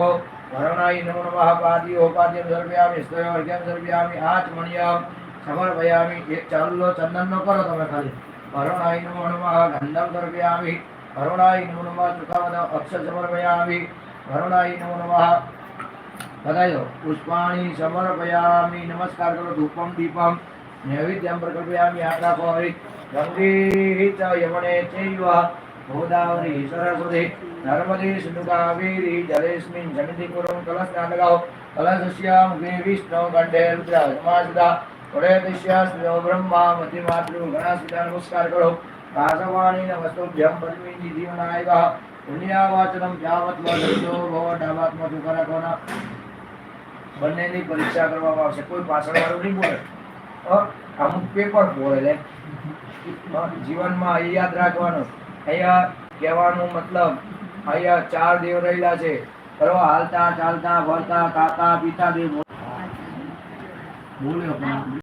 વરુણાય નમો નમઃ પાદી પાદ્યમ સર્પયામિ સ્વયં અર્ઘ્યમ સર્પયામિ આચમણ્યમ સમર્પયામિ એક ચાલુ ચંદનનો કરો તમે ખાલી. વરુણાય નમો નમઃ ગંધમ સર્પયામિ વરુણાય નમો નમઃ ચુકાવદ અક્ષર સમર્પયામિ વરુણાય નમો નમઃ બધાઈ દો પુષ્પાણી સમર્પયામિ, નમસ્કાર કરો, ધૂપમ, દીપમ, નૈવેદ્યમ પ્રકલ્પયામિ આગ્રાપો હરિ. ગંગી ચ યમણે ચૈવ જનિધિ કુરુમ કલશના લગાવો કલશસ્ય મુખે વિષ્ણુ કંઠે રુદ્ર સમાસદા થોડે દિશ્ય સ્ત્રીઓ બ્રહ્મા મધ્ય માતૃ ગણા સીધા નમસ્કાર કરો કાસવાણી નમસ્તુભ્યમ પદ્મિની જીવનાય પુણ્યાવાચનમ જાવત વદજો ભવ ડાબાત્મ તુકારા કોના બંનેની પરીક્ષા કરવામાં આવશે કોઈ પાછળ વાળું નહીં બોલે અમુક પેપર બોલે જીવનમાં યાદ રાખવાનું અહીંયા કહેવાનું મતલબ અહીંયા ચાર દેવ રહેલા છે. કરો, હાલતા ચાલતા, ફરતા, ખાતા, પીતા, દેવ. બોલ્યો